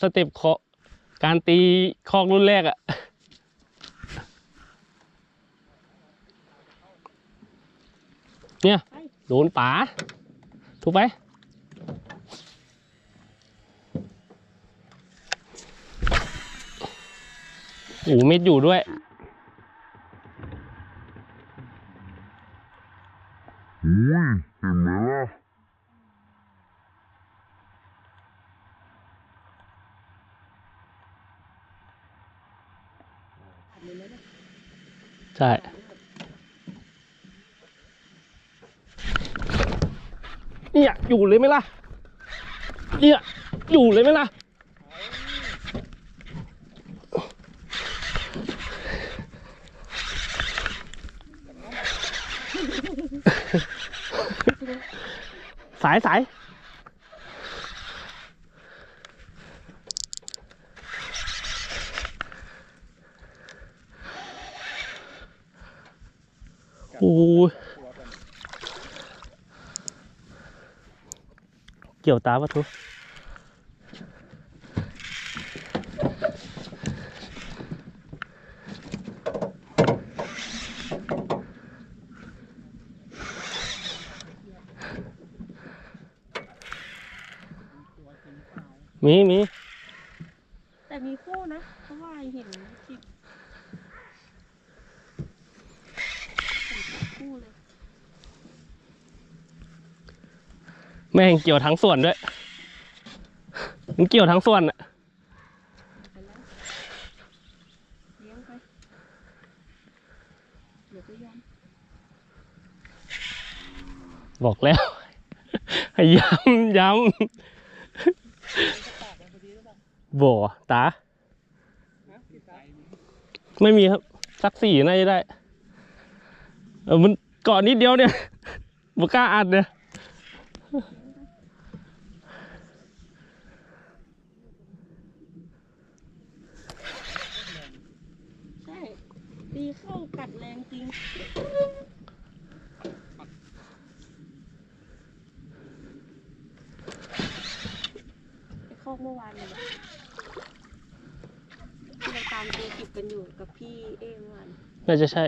สเต็ปเคาะการตีคอกรุ่นแรกอะเนี่ย โดนป๋าถูกไหมโอ้เม็ดอยู่ด้วยอุ้ยเห็นไหมล่ะ ใช่เนี่ยอยู่เลยไหมล่ะเนี่ยอยู่เลยไหมล่ะสายสาย โอ้เกี่ยวตาปะทุมีมีแต่มีคู่นะ เพราะว่าเห็นคลิปเห็นคู่เลย แม่งเกี่ยวทั้งส่วนด้วย มันเกี่ยวทั้งส่วนอะบอกแล้ว ย้ำย้ำบ่ตา ไม่มีครับ สักสี่น่าจะได้ เออมันเกาะนิดเดียวเนี่ยบกล้าอัดเนี่ย ใช่ ตี เข้ากัดแรงจริงไปเข้าเมื่อวานเลยที่เราตามตัวกิบกันอยู่กับพี่เอเมื่อวานน่าจะใช่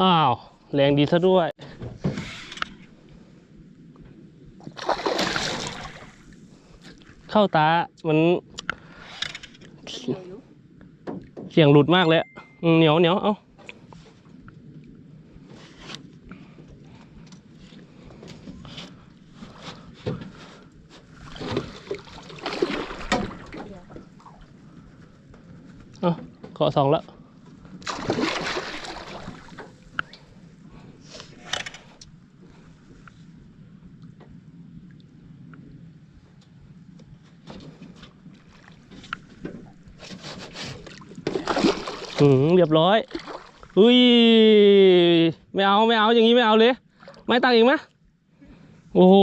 อ้าว แรงดีซะด้วย เข้าตา มันเหนียวอยู่เสียงหลุดมากเลยเหนียวเหนียวเอาเอาเกาะสองแล้ว อืมเรียบร้อย อุ้ย ไม่เอาไม่เอาอย่างนี้ไม่เอาเลย ไม่ตังอีกไหมโอ้โห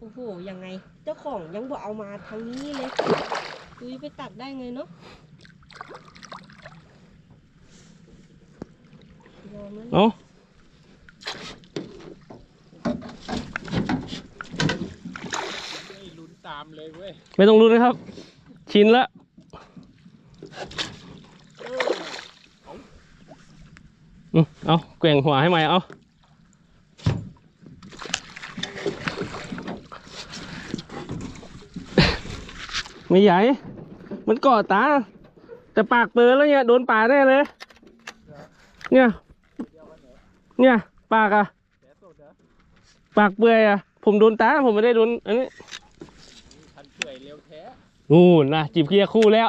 โอ้โห ยังไง เจ้าของยังบอกเอามาทางนี้เลยดูไปตัดได้ไงเนาะยอมแล้วเอาไม่ลุ้นตามเลยเว้ย ไม่ต้องรู้นะครับ ชินละอืม เอาแกว่งหัวให้ใหม่เอาไม่ใหญ่ มันเกาะตา แต่ปากเปิดแล้วเนี่ย โดนป่าแน่เลย เนี่ย เนี่ย ปากอะปากเปื่อยอะผมโดนตา ผมไม่ได้โดน อันนี้ทันเปื่อยเร็วแท้นู่นนะจีบเกียร์คู่แล้ว